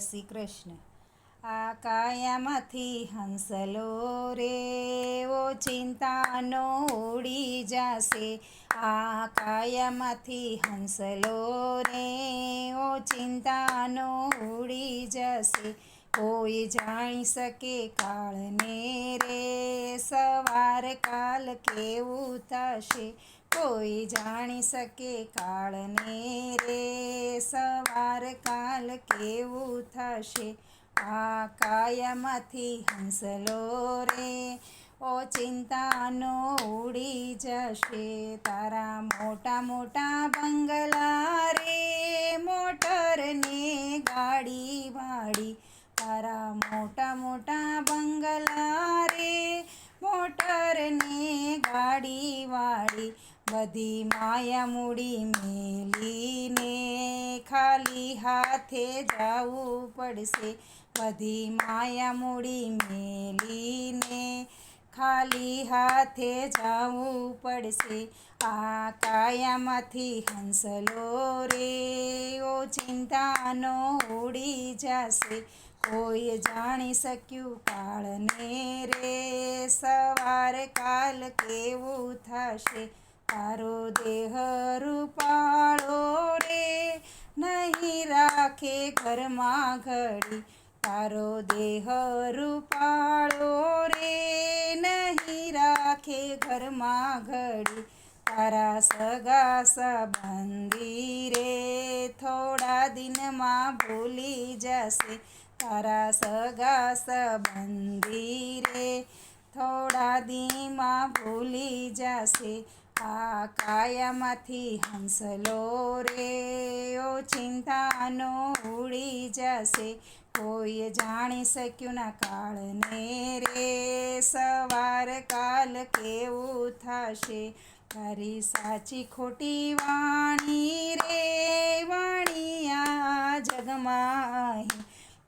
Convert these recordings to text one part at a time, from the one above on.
શ્રી કૃષ્ણ આ કાયામાંથી હંસલો રે, ઓ ચિંતાનો ઉડી જાશે. આ કાયામાંથી હંસલો રે, ઓ ચિંતાનો ઉડી જશે. કોઈ જાણી શકે કાળને રે? સવાર કાલ કેવું થશે? કોઈ જાણી શકે કાળને રે? સવાર કાલ કેવું થશે? આ કાયામાંથી હંસલો રે? ઓ ચિંતાનો ઉડી જશે. તારા મોટા મોટા બંગલા રે? મોટરને ગાડી વાળી તારા મોટા મોટા બંગલા રે મોટરની ગાડી વાળી બધી માયા મૂડી મેલીને ખાલી હાથે જવું પડશે. બધી માયા મૂડી મેલીને ખાલી હાથે જવું પડશે. આ કાયામાંથી હંસલો રે. ઓ ચિંતાનો ઉડી જશે. કોઈ જાણી શક્યું કાળને રે. સવાર કાલ કેવું થશે? તારો દેહ રૂપાળો રે. નહીં રાખે ઘરમાં ઘડી. તારો દેહ રૂપાળો રે નહીં રાખે ઘરમાં ઘડી. તારા સગા સંબંધી રે થોડા દિનમાં ભૂલી જશે. તારા સગા સંબંધી રે થોડા દીમાં ભૂલી જશે. આ કાયામાંથી હંસલો રે, ઓ ચિંતાનો ઉડી જશે. કોઈ જાણી શક્યું ના કાળને રે, સવાર કાલ કેવું થશે? તારી સાચી ખોટી વાણી રે વાણિયા જગમાં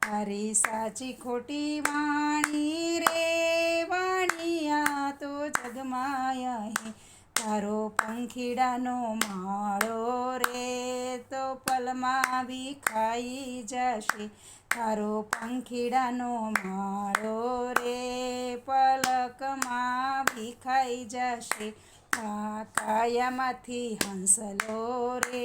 તારી સાચી ખોટી વાણી રે વાણિયા તો જગમાં અહીં તારો પંખીડાનો માળો રે તો પલમાં વિખાઈ જશે. તારો પંખીડાનો માળો રે પલકમાં વિખાઈ જશે. આ કાયામાંથી હંસલો રે,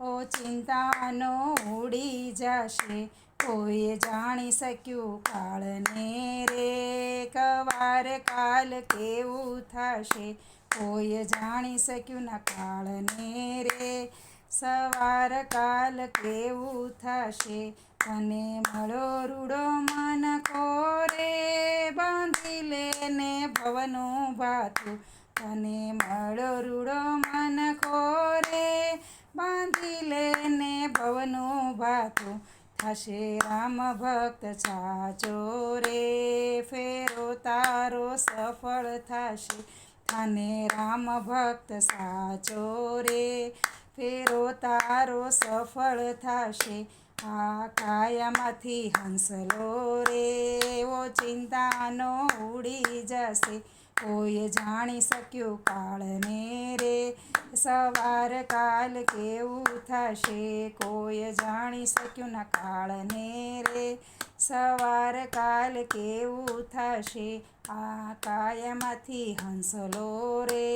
ઓ ચિંતાનો ઉડી જશે. કોઈએ જાણી શક્યું કાળને રે, કવાર કાલ કેવું થશે? કોઈએ જાણી શક્યું ના કાળને રે. સવાર કાલ કેવું થશે? તને મળો રૂડો મન કોરે. બાંધી લેને ભવનું ભાતું તને મળો રૂડો મન કોરે. બાંધી લેને ભવનું ભાતું થશે રામ ભક્ત સાચો રે. ફેરો તારો સફળ થશે. થાને રામ ભક્ત સાચો રે. ફેરો તારો સફળ થશે. આ કાયામાંથી હંસલો રે. ઓ ચિંતાનો ઉડી જશે. કોઈ જાણી શક્યું કાળને રે. સવાર કાલ કેવું થશે? કોઈ જાણી શક્યું ના કાળને રે. સવાર કાલ કેવું થશે આ કાયામાંથી હંસલો રે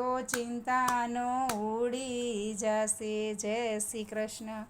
ઓ ચિંતાનો ઉડી જશે જય શ્રી કૃષ્ણ